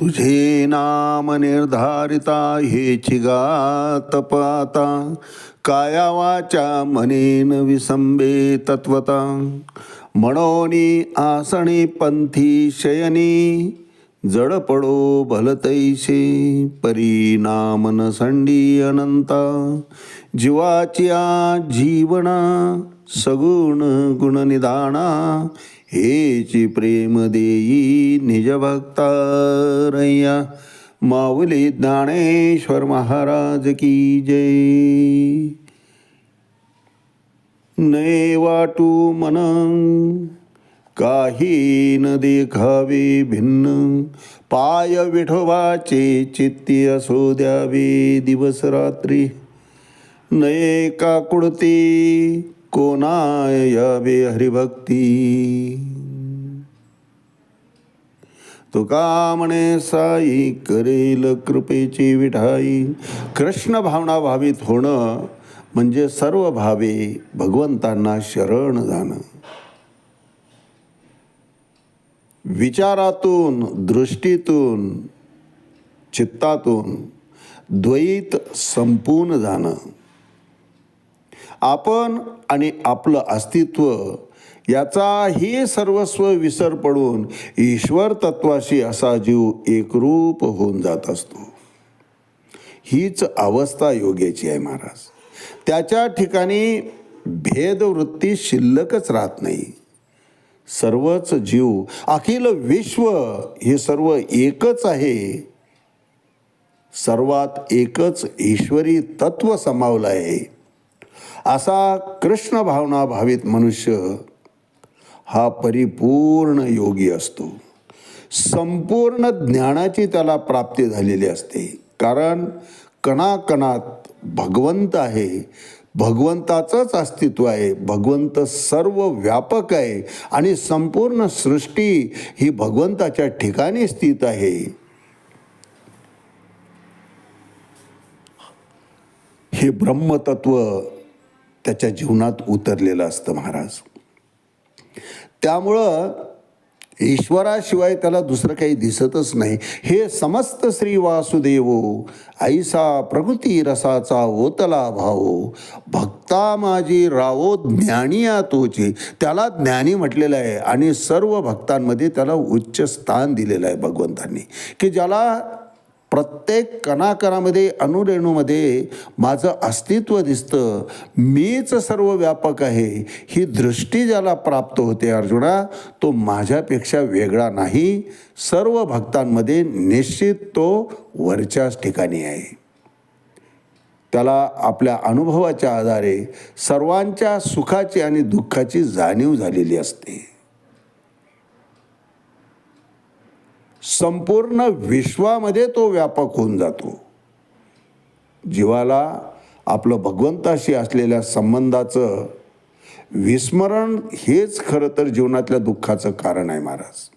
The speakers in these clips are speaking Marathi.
तुझे नाम निर्धारिता हे चिगा तपाता काया वाचा मनेन विसंबे तत्वता. मनोनी आसणी पंथी शयनी जड पडो भलतैसे परिणाम न संडी अनंता जीवाच्या जीवना सगुण गुणनिदाना हेची प्रेम देई निज रैया माऊली ज्ञानेश्वर महाराज की जय। नये वाटू मन काही न देखावे भिन्न पाय विठोबाचे चित्ती असो द्यावे दिवस रात्री. नये का कुडती कोणा यावे हरिभक्ती? तुका म्हणे साई करेल कृपेची विठाई. कृष्ण भावना भावित होणं म्हणजे सर्व भावे भगवंतांना शरण जाणं. विचारातून दृष्टीतून चित्तातून द्वैत संपून जाणं. आपण आणि आपलं अस्तित्व याचा हे सर्वस्व विसर पडून ईश्वर तत्वाशी असा जीव एकरूप होऊन जात असतो. हीच अवस्था योग्याची आहे महाराज. त्याच्या ठिकाणी भेदवृत्ती शिल्लकच राहत नाही. सर्वच जीव अखिल विश्व हे सर्व एकच आहे. सर्वात एकच ईश्वरी तत्व समावलं आहे. असा कृष्ण भावना भावित मनुष्य हा परिपूर्ण योगी असतो. संपूर्ण ज्ञानाची त्याला प्राप्ती झालेली असते. कारण कणाकणात भगवंत आहे. भगवंताचंच अस्तित्व आहे. भगवंत सर्व व्यापक आहे आणि संपूर्ण सृष्टी ही भगवंताच्या ठिकाणी स्थित आहे. हे ब्रह्मतत्व त्याच्या जीवनात उतरलेलं असतं महाराज. त्यामुळं ईश्वराशिवाय त्याला दुसरं काही दिसतच नाही. हे समस्त श्री वासुदेव ऐसा प्रकृती रसाचा ओतला भावो भक्ता माझी रावो ज्ञानी तोचे त्याला ज्ञानी म्हटलेलं आहे आणि सर्व भक्तांमध्ये त्याला उच्च स्थान दिलेलं आहे भगवंतांनी. की ज्याला प्रत्येक कणाकणामध्ये अनुरेणूमध्ये माझं अस्तित्व दिसतं. मीच सर्व व्यापक आहे. ही दृष्टी ज्याला प्राप्त होते अर्जुना तो माझ्यापेक्षा वेगळा नाही. सर्व भक्तांमध्ये निश्चित तो वरच्याच ठिकाणी आहे. त्याला आपल्या अनुभवाच्या आधारे सर्वांच्या सुखाची आणि दुःखाची जाणीव झालेली असते. संपूर्ण विश्वामध्ये तो व्यापक होऊन जातो. जीवाला आपलं भगवंताशी असलेल्या संबंधाचं विस्मरण हेच खरं तर जीवनातल्या दुःखाचं कारण आहे महाराज.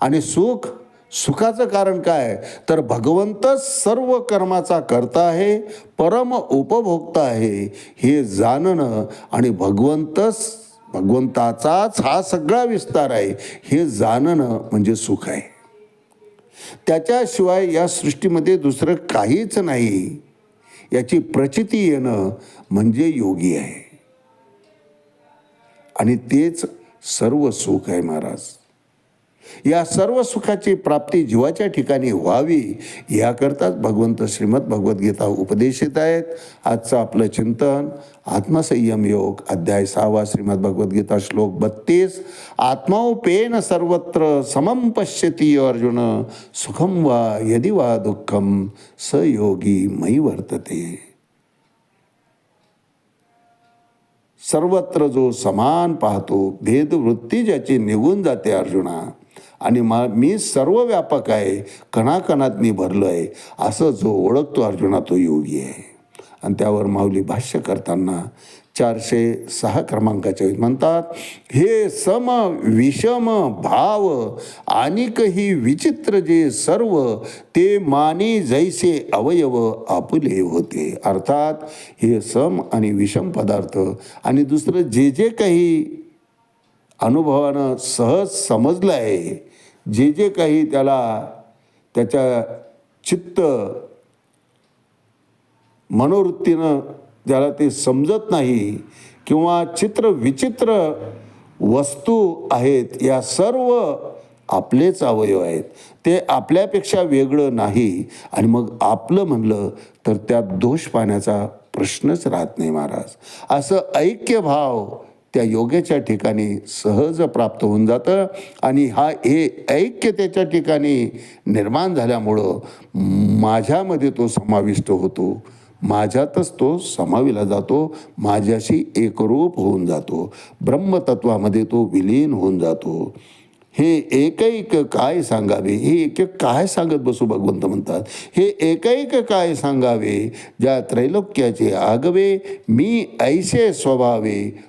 आणि सुख सुखाचं कारण काय? तर भगवंत सर्व कर्माचा करता आहे परम उपभोक्ता आहे हे जाणणं आणि भगवंतच भगवंताचाच हा सगळा विस्तार आहे. हे जाणणं म्हणजे सुख आहे. त्याच्याशिवाय या सृष्टीमध्ये दुसरं काहीच नाही. याची प्रचिती येणं म्हणजे योगी आहे. आणि तेच सर्व सुख आहे महाराज. या सर्व सुखाची प्राप्ती जीवाच्या ठिकाणी व्हावी याकरताच भगवंत श्रीमद भगवद्गीता उपदेशित आहेत. आजचं आपलं चिंतन आत्मसंयम योग अध्याय सहावा श्रीमद भगवद्गीता श्लोक बत्तीस. आत्मौपेन सर्वत्र समम पश्यती अर्जुन सुखम वा यदि वा दुःखम स योगी मयी वर्तते. सर्वत्र जो समान पाहतो भेदवृत्ती ज्याची निघून जाते अर्जुना आणि मा मी सर्व व्यापक आहे. कणाकणात मी भरलो आहे असं जो ओळखतो अर्जुना तो योगी आहे. आणि त्यावर माऊली भाष्य करताना चारशे सहा क्रमांकाच्या म्हणतात हे सम विषम भाव आणिकही विचित्र जे सर्व ते माने जैसे अवयव आपुले होते. अर्थात हे सम आणि विषम पदार्थ आणि दुसरं जे जे काही अनुभवानं सहज समजलं आहे जे जे काही त्याला त्याच्या चित्त मनोवृत्तीनं त्याला ते समजत नाही किंवा चित्र विचित्र वस्तू आहेत या सर्व आपलेच अवयव आहेत. ते आपल्यापेक्षा वेगळं नाही. आणि मग आपलं म्हणलं तर त्यात दोष पाहण्याचा प्रश्नच राहत नाही महाराज. असं ऐक्यभाव त्या योग्याच्या ठिकाणी सहज प्राप्त होऊन जातं आणि हा हे ऐक्य त्याच्या ठिकाणी निर्माण झाल्यामुळं माझ्यामध्ये तो समाविष्ट होतो. माझ्यातच तो समाविला जातो. माझ्याशी एकरूप होऊन जातो. ब्रह्मतत्वामध्ये तो विलीन होऊन जातो. हे एकैक काय सांगावे? हे एक एक काय सांगत बसू भगवंत म्हणतात? हे एकैक काय सांगावे? ज्या त्रैलोक्याचे आगवे मी ऐसे स्वभावे